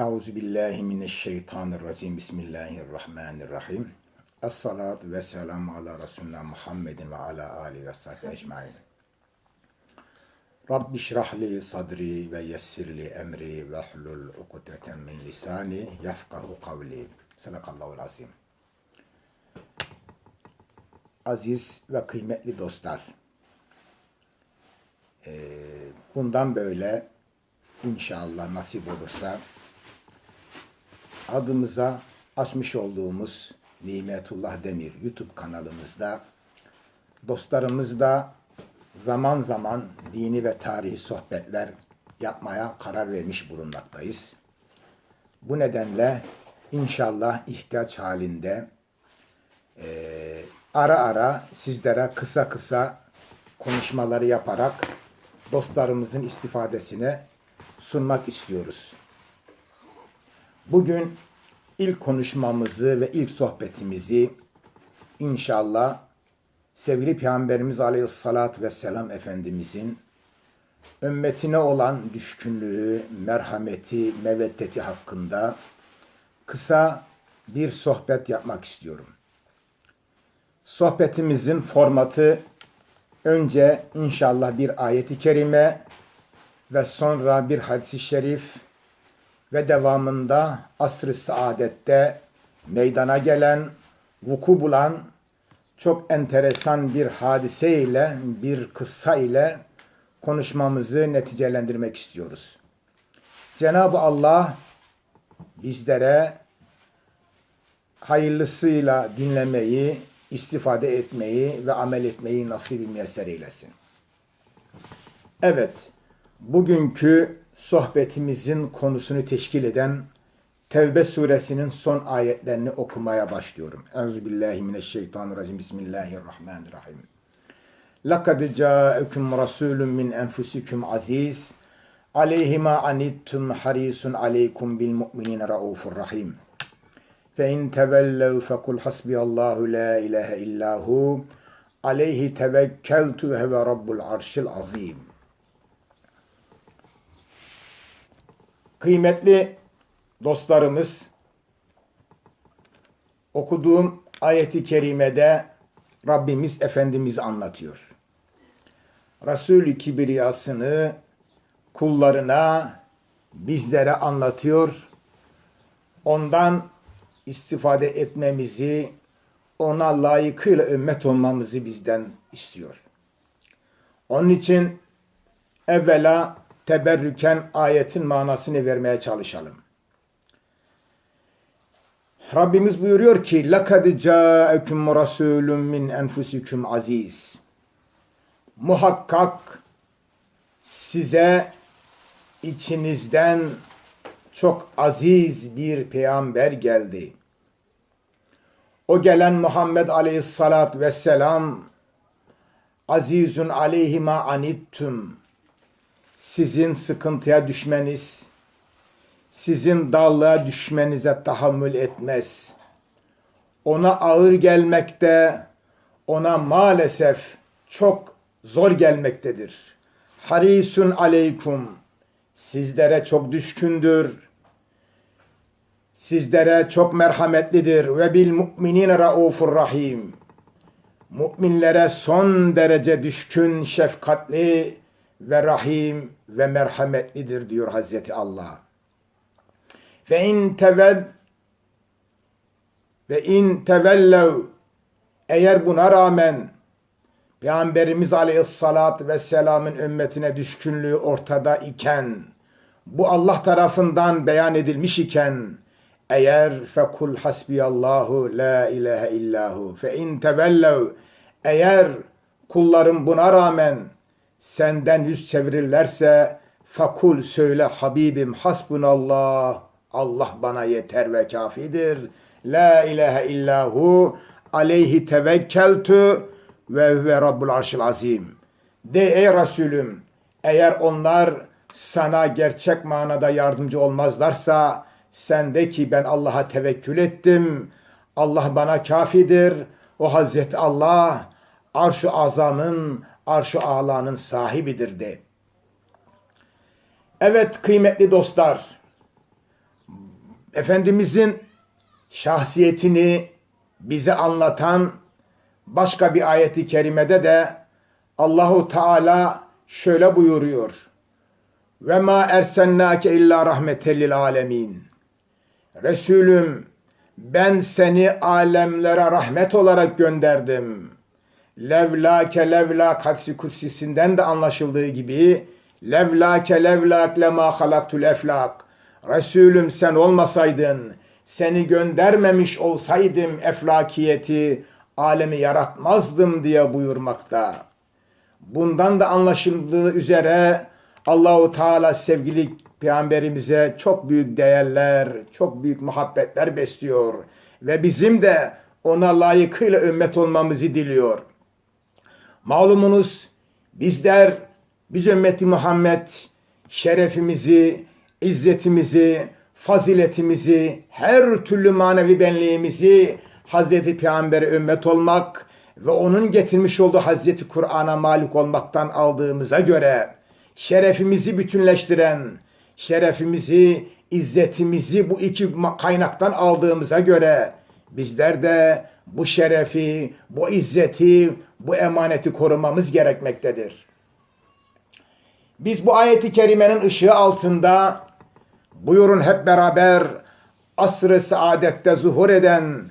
Euzu billahi mineşşeytanirracim. Bismillahirrahmanirrahim. Es-salatu ve selamu ala Resulina Muhammedin ve ala alihi ve sahbihi ecmaîn. Rabbi şrahli sadri ve yessirli emri ve hlul ukdeten min lisani yafkahu kavli. Sadakallahul azim. Aziz ve kıymetli dostlar. Bundan böyle inşallah nasip olursa adımıza açmış olduğumuz Nimetullah Demir YouTube kanalımızda dostlarımızla zaman zaman dini ve tarihi sohbetler yapmaya karar vermiş bulunmaktayız. Bu nedenle inşallah ihtiyaç halinde eee, ara ara sizlere kısa kısa konuşmaları yaparak dostlarımızın istifadesine sunmak istiyoruz. Bugün ilk konuşmamızı ve ilk sohbetimizi inşallah sevgili Peygamberimiz Aleyhisselatü Vesselam Efendimizin ümmetine olan düşkünlüğü, merhameti, meveddeti hakkında kısa bir sohbet yapmak istiyorum. Sohbetimizin formatı önce inşallah bir ayeti kerime ve sonra bir hadis-i şerif ve devamında asr-ı saadette meydana gelen, vuku bulan çok enteresan bir hadise ile, bir kıssa ile konuşmamızı neticelendirmek istiyoruz. Cenab-ı Allah bizlere hayırlısıyla dinlemeyi, istifade etmeyi ve amel etmeyi nasip müyesser eylesin. Evet, bugünkü sohbetimizin konusunu teşkil eden Tevbe suresinin son ayetlerini okumaya başlıyorum. Euzubillahimineşşeytanirracim. Bismillahirrahmanirrahim. لَقَدْ جَاءَكُمْ رَسُولٌ مِّنْ أَنْفُسِكُمْ عَزِيزٌ عَلَيْهِ مَا عَنِتُّمْ حَرِيصٌ عَلَيْكُمْ بِالْمُؤْمِنِينَ رَءُوفٌ رَحِيمٌ فَاِنْ تَوَلَّوْا فَقُلْ حَسْبِيَ اللّٰهُ لَا اِلَٰهَ اِلَّا هُ عَلَيْهِ تَوَكَّلْتُ وَهُوَ رَبُّ الْعَرْشِ الْعَظِيمِ Kıymetli dostlarımız, okuduğum ayeti kerimede Rabbimiz Efendimiz anlatıyor. Resul-i Kibriyasını kullarına, bizlere anlatıyor. Ondan istifade etmemizi, ona layıkıyla ümmet olmamızı bizden istiyor. Onun için evvela teberrüken ayetin manasını vermeye çalışalım. Rabbimiz buyuruyor ki لَقَدْ جَاءَكُمْ رَسُولٌ مِّنْ أَنْفُسِكُمْ aziz. Muhakkak size içinizden çok aziz bir peygamber geldi. O gelen Muhammed Aleyhisselatü Vesselam azizun aleyhima anittum sizin sıkıntıya düşmeniz, sizin dallığa düşmenize tahammül etmez. Ona ağır gelmekte, ona maalesef çok zor gelmektedir. Harisun aleykum, sizlere çok düşkündür. Sizlere çok merhametlidir. Ve bil mu'minine raufur rahim. Müminlere son derece düşkün, şefkatli, ve rahim ve merhametlidir diyor Hazreti Allah. Ve in tevel ve in tevellev eğer buna rağmen Peygamberimiz Aleyhisselatü Vesselam'ın ümmetine düşkünlüğü ortada iken bu Allah tarafından beyan edilmiş iken eğer fekul hasbiyallahu la ilahe illahu fe in tevellev eğer kullarım buna rağmen senden yüz çevirirlerse fakul söyle Habibim hasbunallah Allah bana yeter ve kafidir. La ilahe illahu aleyhi tevekkeltu ve ve rabbul arşil azim. De ey Resulüm eğer onlar sana gerçek manada yardımcı olmazlarsa sen de ki ben Allah'a tevekkül ettim. Allah bana kafidir. O Hazreti Allah arş-ı azamın arş-ı alanın sahibidir de. Evet kıymetli dostlar, Efendimizin şahsiyetini bize anlatan başka bir ayeti kerimede de Allahu Teala şöyle buyuruyor. Ve ma ersennake illa rahmeten lil alemin. Resulüm ben seni alemlere rahmet olarak gönderdim. Levlake levlak hadsi kutsisinden de anlaşıldığı gibi levlake levlak lema halaktul eflak. Resulüm sen olmasaydın, seni göndermemiş olsaydım eflakiyeti, alemi yaratmazdım diye buyurmakta. Bundan da anlaşıldığı üzere Allahu Teala sevgili peygamberimize çok büyük değerler, çok büyük muhabbetler besliyor ve bizim de ona layıkıyla ümmet olmamızı diliyor. Malumunuz bizler, biz ümmeti Muhammed şerefimizi, izzetimizi, faziletimizi, her türlü manevi benliğimizi Hazreti Peygamber'e ümmet olmak ve onun getirmiş olduğu Hazreti Kur'an'a malik olmaktan aldığımıza göre şerefimizi bütünleştiren, şerefimizi, izzetimizi bu iki kaynaktan aldığımıza göre bizler de bu şerefi, bu izzeti, bu emaneti korumamız gerekmektedir. Biz bu ayeti kerimenin ışığı altında buyurun hep beraber asr-ı saadette zuhur eden,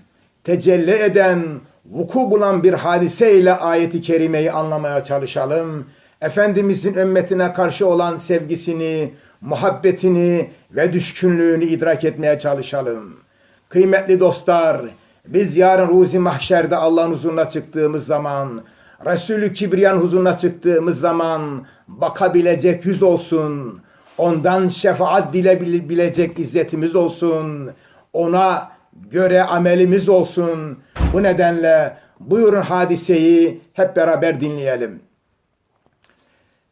tecelli eden, vuku bulan bir hadise ile ayeti kerimeyi anlamaya çalışalım. Efendimizin ümmetine karşı olan sevgisini, muhabbetini ve düşkünlüğünü idrak etmeye çalışalım. Kıymetli dostlar, biz yarın ruzi mahşerde Allah'ın huzuruna çıktığımız zaman, Resulü Kibriyan huzuruna çıktığımız zaman bakabilecek yüz olsun. Ondan şefaat dilebilecek izzetimiz olsun. Ona göre amelimiz olsun. Bu nedenle buyurun hadiseyi hep beraber dinleyelim.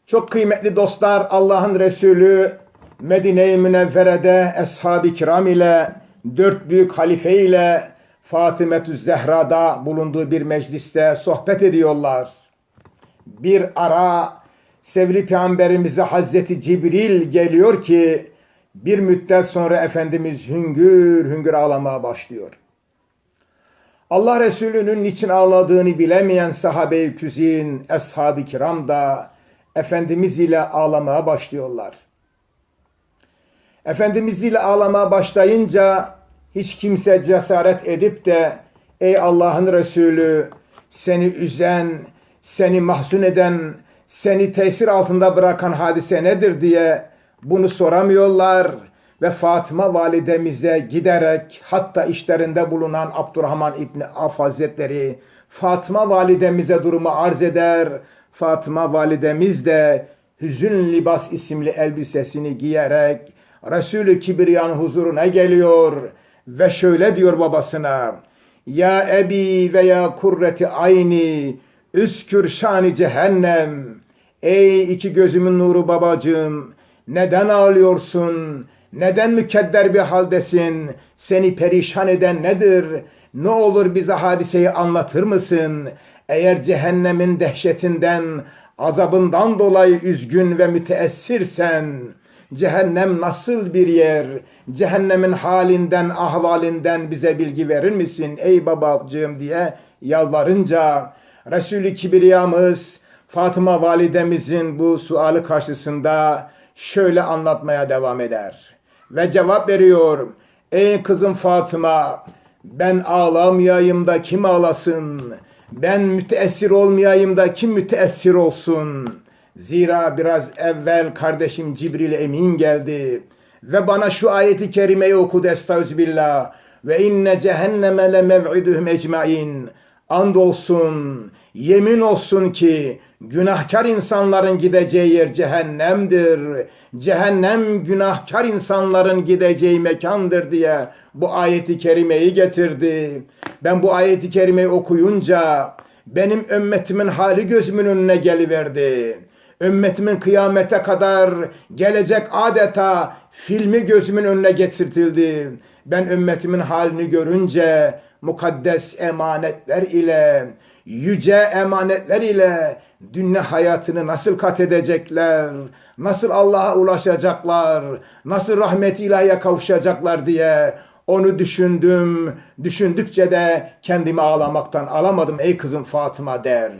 Çok kıymetli dostlar Allah'ın Resulü Medine-i Münevvere'de Eshab-ı Kiram ile dört büyük halife ile Fatimetü Zehra'da bulunduğu bir mecliste sohbet ediyorlar. Bir ara sevgili peygamberimize Hazreti Cibril geliyor ki bir müddet sonra Efendimiz hüngür hüngür ağlamaya başlıyor. Allah Resulü'nün niçin ağladığını bilemeyen sahabe-i küzin, ashab-ı kiram da Efendimiz ile ağlamaya başlıyorlar. Efendimiz ile ağlamaya başlayınca hiç kimse cesaret edip de ey Allah'ın Resulü seni üzen, seni mahzun eden, seni tesir altında bırakan hadise nedir diye bunu soramıyorlar ve Fatıma validemize giderek hatta işlerinde bulunan Abdurrahman İbni Af Hazretleri Fatıma validemize durumu arz eder. Fatıma validemiz de Hüzün Libas isimli elbisesini giyerek Resulü Kibriyan huzuruna geliyor ve şöyle diyor babasına Ya ebi ve ya kurreti ayni üskür şani cehennem Ey iki gözümün nuru babacığım neden ağlıyorsun? Neden mükedder bir haldesin? Seni perişan eden nedir? Ne olur bize hadiseyi anlatır mısın? Eğer cehennemin dehşetinden, azabından dolayı üzgün ve müteessirsen, cehennem nasıl bir yer? Cehennemin halinden, ahvalinden bize bilgi verir misin ey babacığım diye yalvarınca Resul-i Kibriyamız Fatıma validemizin bu sualı karşısında şöyle anlatmaya devam eder. Ve cevap veriyor. Ey kızım Fatıma ben ağlamayayım da kim ağlasın? Ben müteessir olmayayım da kim müteessir olsun? Zira biraz evvel kardeşim Cibril Emin geldi ve bana şu ayeti kerimeyi okudu estağfirullah. Ve inne cehenneme le mev'iduhum ecmain. Andolsun, yemin olsun ki günahkar insanların gideceği yer cehennemdir. Cehennem günahkar insanların gideceği mekandır diye bu ayeti kerimeyi getirdi. Ben bu ayeti kerimeyi okuyunca benim ümmetimin hali gözümün önüne geliverdi. Ümmetimin kıyamete kadar gelecek adeta filmi gözümün önüne getirtildi. Ben ümmetimin halini görünce mukaddes emanetler ile, yüce emanetler ile dünya hayatını nasıl kat edecekler, nasıl Allah'a ulaşacaklar, nasıl rahmet ilahiye kavuşacaklar diye onu düşündüm. Düşündükçe de kendimi ağlamaktan alamadım ey kızım Fatıma der.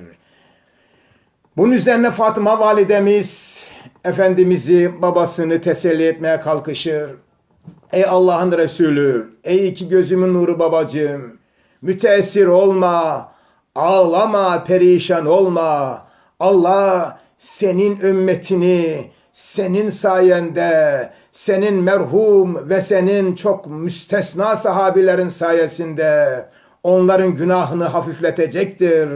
Bunun üzerine Fatıma validemiz Efendimiz'i babasını teselli etmeye kalkışır. Ey Allah'ın Resulü, ey iki gözümün nuru babacığım, müteessir olma, ağlama, perişan olma. Allah senin ümmetini senin sayende, senin merhum ve senin çok müstesna sahabilerin sayesinde onların günahını hafifletecektir.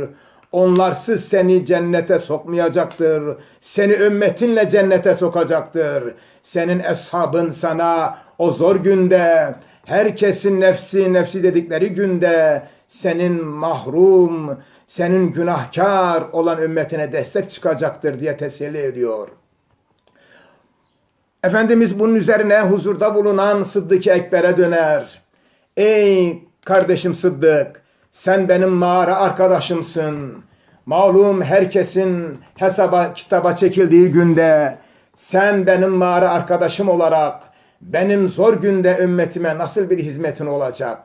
Onlarsız seni cennete sokmayacaktır. Seni ümmetinle cennete sokacaktır. Senin eshabın sana o zor günde, herkesin nefsi nefsi dedikleri günde senin mahrum, senin günahkar olan ümmetine destek çıkacaktır diye teselli ediyor. Efendimiz bunun üzerine huzurda bulunan Sıddık Ekber'e döner. Ey kardeşim Sıddık, sen benim mağara arkadaşımsın. Malum herkesin hesaba kitaba çekildiği günde sen benim mağara arkadaşım olarak benim zor günde ümmetime nasıl bir hizmetin olacak?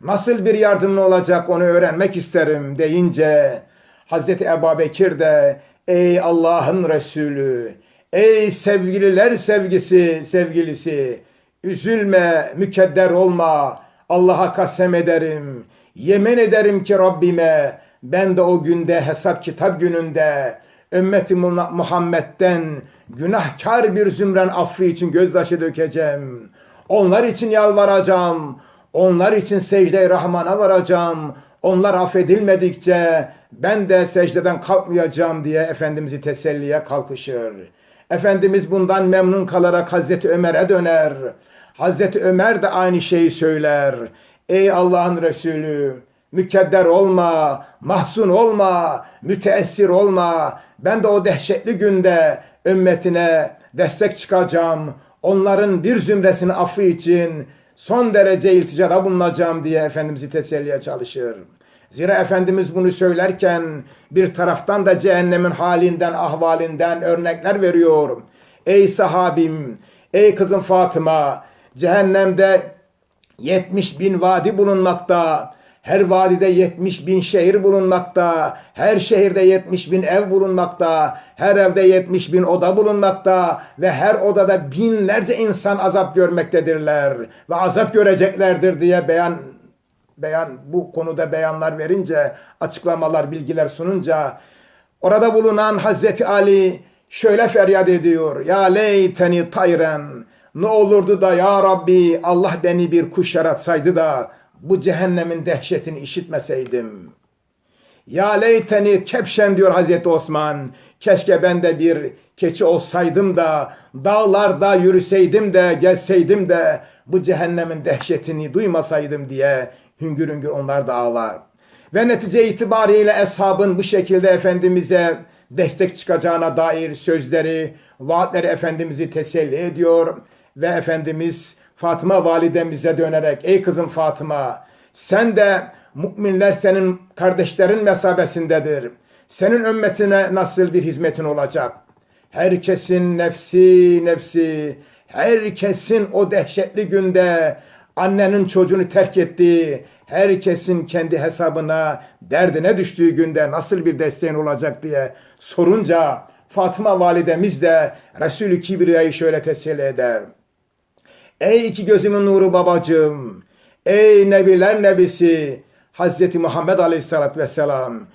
Nasıl bir yardımın olacak onu öğrenmek isterim deyince Hazreti Ebu Bekir de ey Allah'ın Resulü ey sevgililer sevgisi sevgilisi üzülme mükedder olma Allah'a kasem ederim yemin ederim ki Rabbime ben de o günde hesap kitap gününde ümmeti Muhammed'den günahkar bir zümren affı için gözyaşı dökeceğim. Onlar için yalvaracağım. Onlar için secde-i Rahman'a varacağım. Onlar affedilmedikçe ben de secdeden kalkmayacağım diye Efendimiz'i teselliye kalkışır. Efendimiz bundan memnun kalarak Hazreti Ömer'e döner. Hazreti Ömer de aynı şeyi söyler. Ey Allah'ın Resulü mükedder olma, mahzun olma, müteessir olma. Ben de o dehşetli günde ümmetine destek çıkacağım. Onların bir zümresini affı için son derece ilticada bulunacağım diye Efendimiz'i teselliye çalışır. Zira Efendimiz bunu söylerken bir taraftan da cehennemin halinden, ahvalinden örnekler veriyor. Ey sahabim, ey kızım Fatıma, cehennemde 70 bin vadi bulunmakta. Her vadide 70 bin şehir bulunmakta. Her şehirde 70 bin ev bulunmakta. Her evde 70 bin oda bulunmakta. Ve her odada binlerce insan azap görmektedirler. Ve azap göreceklerdir diye beyan beyan bu konuda beyanlar verince, açıklamalar, bilgiler sununca orada bulunan Hazreti Ali şöyle feryat ediyor. Ya leyteni tayren ne olurdu da ya Rabbi Allah beni bir kuş yaratsaydı da bu cehennemin dehşetini işitmeseydim. Ya leyteni kepşen diyor Hazreti Osman. Keşke ben de bir keçi olsaydım da dağlarda yürüseydim de gezseydim de bu cehennemin dehşetini duymasaydım diye hüngür hüngür onlar da ağlar. Ve netice itibariyle eshabın bu şekilde Efendimiz'e destek çıkacağına dair sözleri, vaatleri Efendimiz'i teselli ediyor. Ve Efendimiz Fatıma validemize dönerek ey kızım Fatıma sen de müminler senin kardeşlerin mesabesindedir. Senin ümmetine nasıl bir hizmetin olacak? Herkesin nefsi nefsi, herkesin o dehşetli günde annenin çocuğunu terk ettiği, herkesin kendi hesabına, derdine düştüğü günde nasıl bir desteğin olacak diye sorunca Fatıma validemiz de Resulü Kibriya'yı şöyle teselli eder. Ey iki gözümün nuru babacığım, ey nebiler nebisi Hazreti Muhammed Aleyhisselatü Vesselam,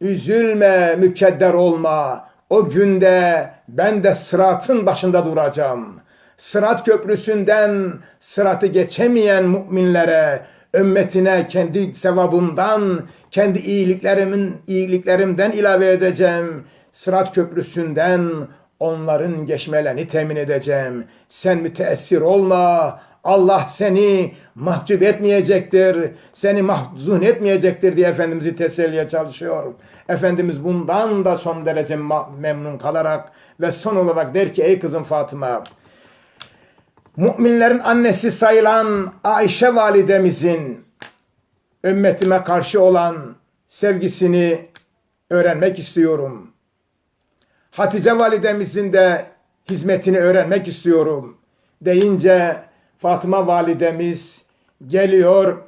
üzülme, mükedder olma. O günde ben de sıratın başında duracağım. Sırat köprüsünden sıratı geçemeyen müminlere, ümmetine kendi sevabımdan, kendi iyiliklerimin iyiliklerimden ilave edeceğim. Sırat köprüsünden onların geçmelerini temin edeceğim. Sen müteessir olma. Allah seni mahcup etmeyecektir. Seni mahzun etmeyecektir diye Efendimiz'i teselliye çalışıyor. Efendimiz bundan da son derece memnun kalarak ve son olarak der ki ey kızım Fatıma müminlerin annesi sayılan Ayşe validemizin ümmetime karşı olan sevgisini öğrenmek istiyorum. Hatice validemizin de hizmetini öğrenmek istiyorum deyince Fatıma validemiz geliyor.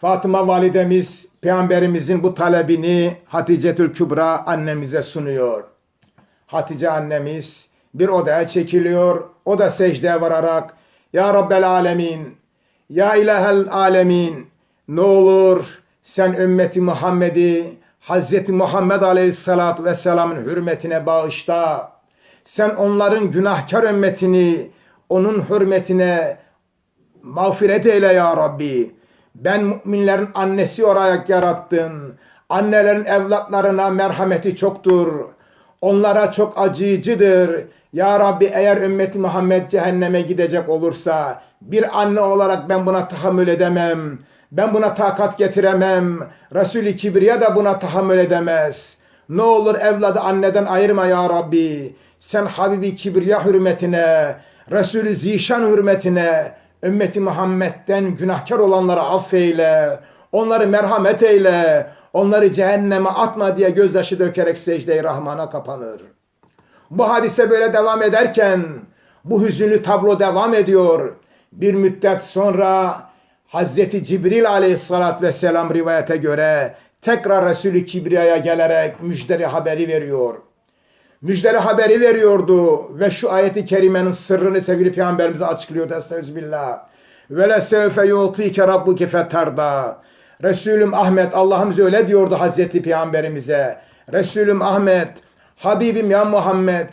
Fatıma validemiz peygamberimizin bu talebini Hatice'tül Kübra annemize sunuyor. Hatice annemiz bir odaya çekiliyor. O da secdeye vararak Ya Rabbel Alemin, Ya İlahel Alemin ne olur sen ümmeti Muhammed'i Hazreti Muhammed Aleyhisselatü Vesselam'ın hürmetine bağışla. Sen onların günahkar ümmetini onun hürmetine mağfiret eyle ya Rabbi. Ben müminlerin annesi olarak yarattın. Annelerin evlatlarına merhameti çoktur. Onlara çok acıyıcıdır. Ya Rabbi eğer ümmeti Muhammed cehenneme gidecek olursa bir anne olarak ben buna tahammül edemem. Ben buna takat getiremem. Resul-i Kibriya da buna tahammül edemez. Ne olur evladı anneden ayırma ya Rabbi. Sen Habibi Kibriya hürmetine, Resul-i Zişan hürmetine, ümmeti Muhammed'den günahkar olanları affeyle, onları merhamet eyle, onları cehenneme atma diye gözyaşı dökerek secde-i Rahman'a kapanır. Bu hadise böyle devam ederken bu hüzünlü tablo devam ediyor. Bir müddet sonra Hazreti Cibril aleyhissalatü vesselam rivayete göre tekrar Resulü Kibriya'ya gelerek müjdeli haberi veriyor. Müjdeli haberi veriyordu ve şu ayeti kerimenin sırrını sevgili peygamberimize açıklıyordu. Estağfirullah. Ve le sevfe yutike rabbuke fetarda. Resulüm Ahmet Allah'ımız öyle diyordu Hazreti Peygamberimize. Resulüm Ahmet, Habibim ya Muhammed,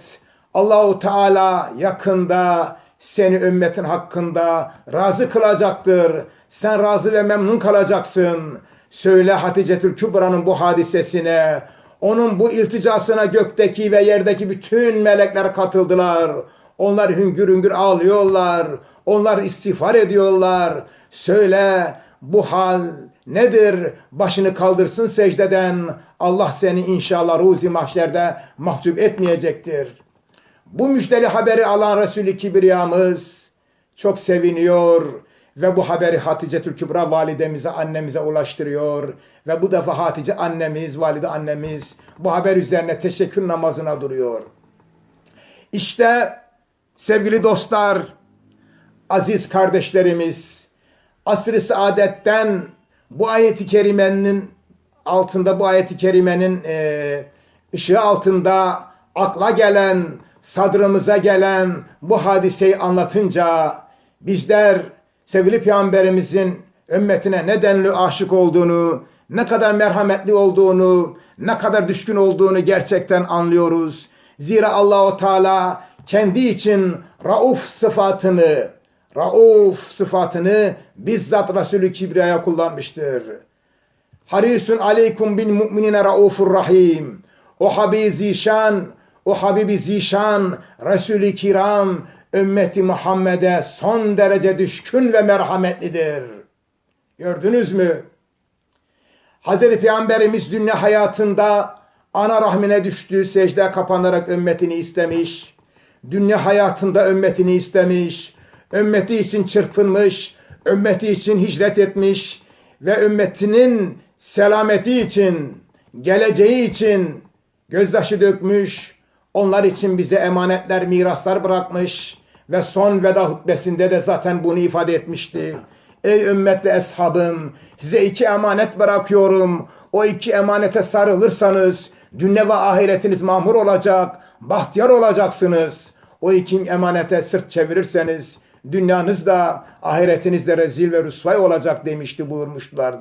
Allahu Teala yakında seni ümmetin hakkında razı kılacaktır. Sen razı ve memnun kalacaksın. Söyle Haticetül Kübra'nın bu hadisesine, onun bu ilticasına gökteki ve yerdeki bütün melekler katıldılar. Onlar hüngür hüngür ağlıyorlar. Onlar istiğfar ediyorlar. Söyle bu hal nedir? Başını kaldırsın secdeden. Allah seni inşallah ruzi mahşerde mahcup etmeyecektir. Bu müjdeli haberi alan Resulü Kibriyamız çok seviniyor ve bu haberi Hatice Kübra validemize, annemize ulaştırıyor. Ve bu defa Hatice annemiz, valide annemiz bu haber üzerine teşekkür namazına duruyor. İşte sevgili dostlar, aziz kardeşlerimiz, asr-ı saadetten bu ayeti kerimenin altında, bu ayeti kerimenin e, ışığı altında akla gelen, sadrımıza gelen bu hadiseyi anlatınca bizler sevgili peygamberimizin ümmetine ne denli aşık olduğunu, ne kadar merhametli olduğunu, ne kadar düşkün olduğunu gerçekten anlıyoruz. Zira Allahu Teala kendi için Rauf sıfatını, Rauf sıfatını bizzat Resulü Kibriya'ya kullanmıştır. Harisun aleykum bil mu'minine raufur rahim. O Habibi Zişan, o Habibi Zişan, Resulü Kiram, ümmeti Muhammed'e son derece düşkün ve merhametlidir. Gördünüz mü? Hazreti Peygamberimiz dünya hayatında ana rahmine düştüğü secde kapanarak ümmetini istemiş. Dünya hayatında ümmetini istemiş. Ümmeti için çırpınmış. Ümmeti için hicret etmiş. Ve ümmetinin selameti için, geleceği için gözyaşı dökmüş. Onlar için bize emanetler, miraslar bırakmış. Ve son veda hutbesinde de zaten bunu ifade etmişti. Ey ümmet ve eshabım size iki emanet bırakıyorum. O iki emanete sarılırsanız dünya ve ahiretiniz mamur olacak, bahtiyar olacaksınız. O iki emanete sırt çevirirseniz dünyanız da ahiretiniz de rezil ve rüsvay olacak demişti buyurmuşlar.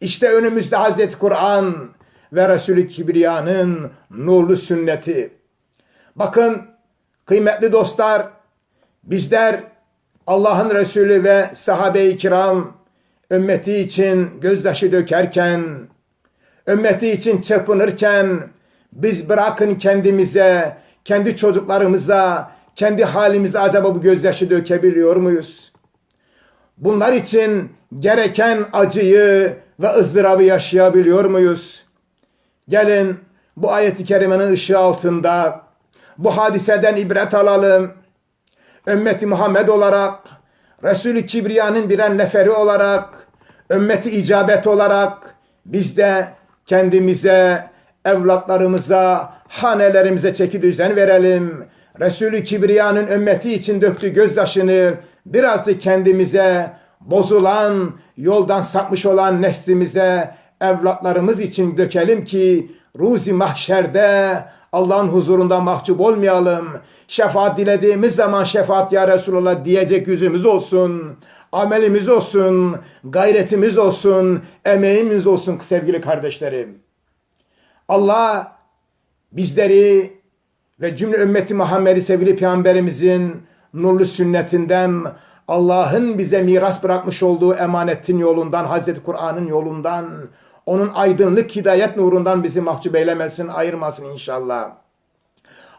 İşte önümüzde Hazreti Kur'an ve Resulü Kibriya'nın nurlu sünneti. Bakın kıymetli dostlar bizler Allah'ın Resulü ve sahabe-i kiram ümmeti için gözyaşı dökerken, ümmeti için çırpınırken biz bırakın kendimize, kendi çocuklarımıza, kendi halimize acaba bu gözyaşı dökebiliyor muyuz? Bunlar için gereken acıyı ve ızdırabı yaşayabiliyor muyuz? Gelin bu ayeti kerimenin ışığı altında bu hadiseden ibret alalım ümmeti Muhammed olarak, Resulü Kibriya'nın birer neferi olarak, ümmeti icabet olarak biz de kendimize, evlatlarımıza, hanelerimize çeki düzen verelim. Resulü Kibriya'nın ümmeti için döktüğü gözyaşını birazcık kendimize, bozulan, yoldan sapmış olan neslimize, evlatlarımız için dökelim ki ruzi mahşerde Allah'ın huzurunda mahcup olmayalım. Şefaat dilediğimiz zaman şefaat ya Resulallah diyecek yüzümüz olsun. Amelimiz olsun, gayretimiz olsun, emeğimiz olsun sevgili kardeşlerim. Allah bizleri ve cümle ümmeti Muhammed'i sevgili peygamberimizin nurlu sünnetinden Allah'ın bize miras bırakmış olduğu emanetin yolundan, Hazreti Kur'an'ın yolundan, onun aydınlık hidayet nurundan bizi mahcup eylemesin, ayırmasın inşallah.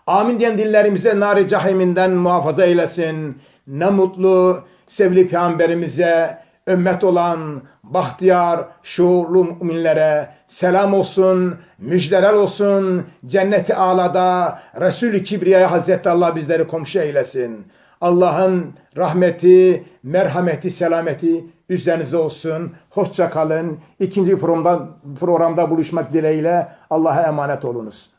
Amin diyen dillerimize nar-ı cahiminden muhafaza eylesin. Ne mutlu sevgili peygamberimize, ümmet olan bahtiyar, şuurlu müminlere selam olsun, müjdeler olsun. Cenneti alada Resul-i Kibriya'ya Hazreti Allah bizleri komşu eylesin. Allah'ın rahmeti, merhameti, selameti üzerinize olsun. Hoşça kalın. İkinci programda, programda buluşmak dileğiyle Allah'a emanet olunuz.